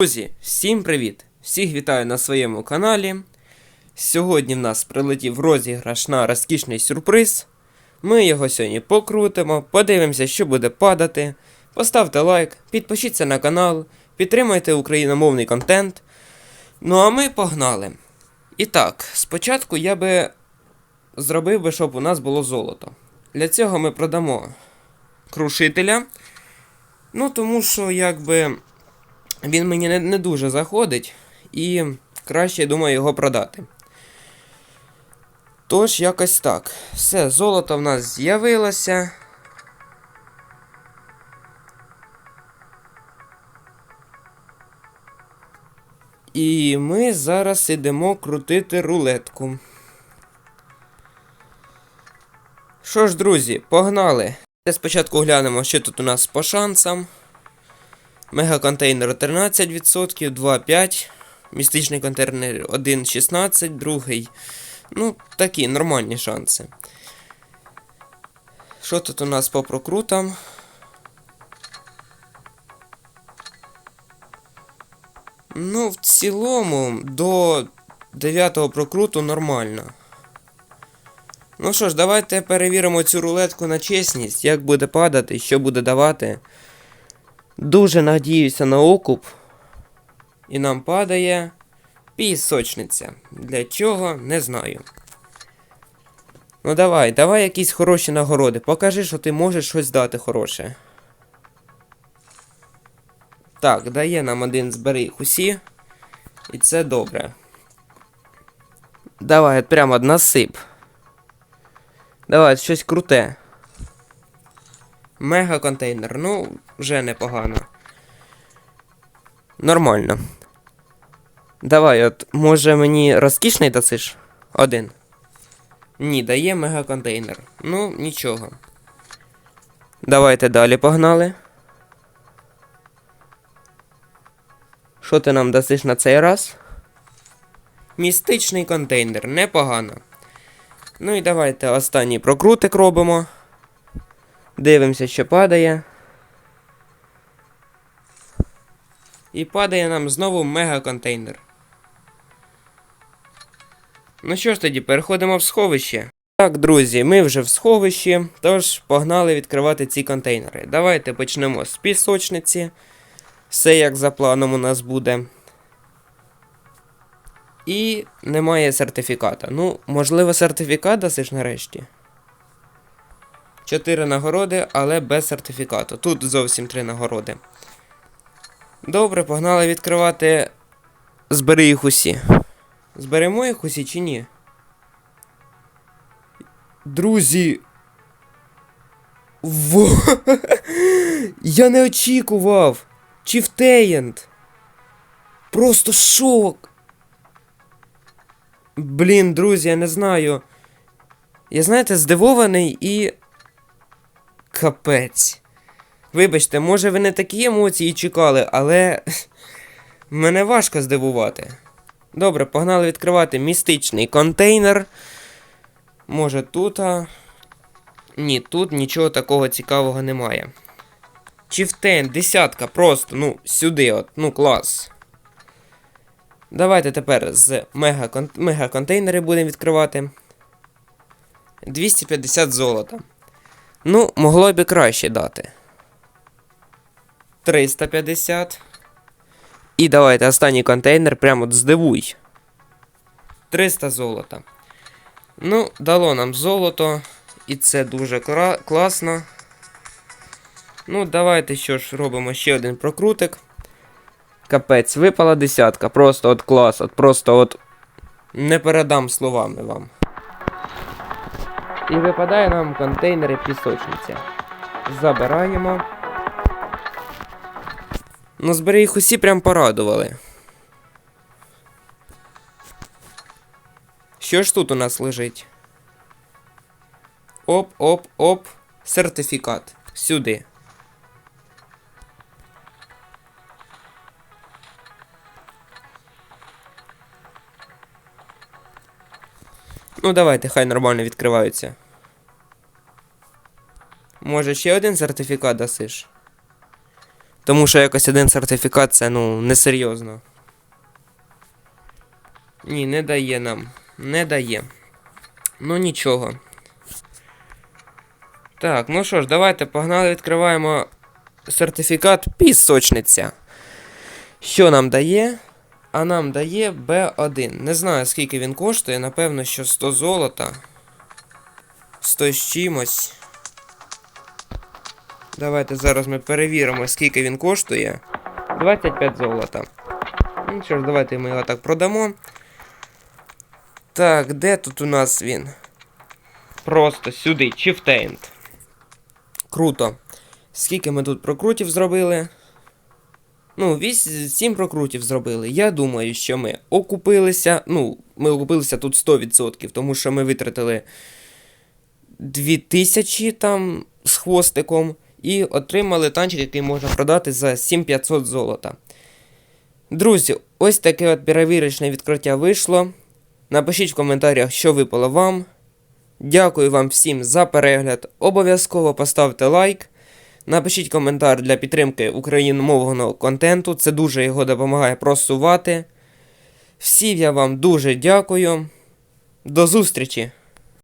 Друзі, всім привіт! Всіх вітаю на своєму каналі. Сьогодні в нас прилетів розіграш на розкішний сюрприз. Ми його сьогодні покрутимо, подивимося, що буде падати. Поставте лайк, підпишіться на канал, підтримайте україномовний контент. Ну а ми погнали. І так, спочатку я би зробив би, щоб у нас було золото. Для цього ми продамо крушителя. Ну, тому що, якби. Він мені не, не дуже заходить, і краще, я думаю, його продати. Тож, якось так. Все, золото в нас з'явилося. І ми зараз ідемо крутити рулетку. Що ж, друзі, погнали. Спочатку глянемо, що тут у нас по шансам. Мегаконтейнер 13%, 2,5. Містичний контейнер 1,16, другий. Ну, такі нормальні шанси. Що тут у нас по прокрутам? Ну, в цілому, до 9 прокруту нормально. Ну що ж, давайте перевіримо цю рулетку на чесність, як буде падати, що буде давати. Дуже надіюся на окуп. І нам падає пісочниця. Для чого, не знаю. Ну давай, давай якісь хороші нагороди. Покажи, що ти можеш щось дати хороше. Так, дає нам один збери їх усі. І це добре. Давай, от прямо насип. Давай, щось круте. Мега контейнер, ну, вже непогано. Нормально. Давай, от, може мені розкішний дасиш? Один. Ні, дає мега контейнер. Ну, нічого. Давайте далі погнали. Що ти нам дасиш на цей раз? Містичний контейнер, непогано. Ну і давайте останній прокрутик робимо. Дивимося, що падає. І падає нам знову мега-контейнер. Ну що ж тоді, переходимо в сховище. Так, друзі, ми вже в сховищі, тож погнали відкривати ці контейнери. Давайте почнемо з пісочниці. Все як за планом у нас буде. І немає сертифіката. Ну, можливо, сертифікат дасиш нарешті. Чотири нагороди, але без сертифікату. Тут зовсім три нагороди. Добре, погнали відкривати. Збери їх усі. Зберемо їх усі чи ні? Друзі. Во. Я не очікував. Чіфтеєнт. Просто шок. Блін, друзі, я не знаю. Я знаєте, здивований і. Капець. Вибачте, може ви не такі емоції чекали, але мене важко здивувати. Добре, погнали відкривати містичний контейнер. Може тут. А... Ні, тут нічого такого цікавого немає. Чіфтейн, десятка, просто, ну, сюди, от, ну, клас. Давайте тепер з мега-кон- мега-контейнери будемо відкривати. 250 золота. Ну, могло б і краще дати. 350. І давайте останній контейнер прямо здивуй. 300 золота. Ну, дало нам золото. І це дуже класно. Ну, давайте що ж, робимо ще один прокрутик. Капець, випала десятка. Просто от клас, от просто от. Не передам словами вам. І випадає нам контейнери пісочниця. Забираємо. Ну, збери їх усі прям порадували. Що ж тут у нас лежить? Оп, оп, оп. Сертифікат. Сюди. Ну, давайте, хай нормально відкриваються. Може, ще один сертифікат дасиш? Тому що якось один сертифікат це ну несерйозно. Ні, не дає нам. Не дає. Ну нічого. Так, ну що ж, давайте погнали, відкриваємо сертифікат пісочниця. Що нам дає? А нам дає B1. Не знаю, скільки він коштує, напевно, що 100 золота. 100 з чимось. Давайте зараз ми перевіримо, скільки він коштує. 25 золота. Ну що ж, давайте ми його так продамо. Так, де тут у нас він? Просто сюди, Chieftained. Круто. Скільки ми тут прокрутів зробили? Ну, 7 прокрутів зробили. Я думаю, що ми окупилися. Ну, ми окупилися тут 100%, тому що ми витратили 2000 там з хвостиком і отримали танчик, який можна продати за 7500 золота. Друзі, ось таке от перевірочне відкриття вийшло. Напишіть в коментарях, що випало вам. Дякую вам всім за перегляд. Обов'язково поставте лайк. Напишіть коментар для підтримки україномовного контенту. Це дуже його допомагає просувати. Всім я вам дуже дякую. До зустрічі!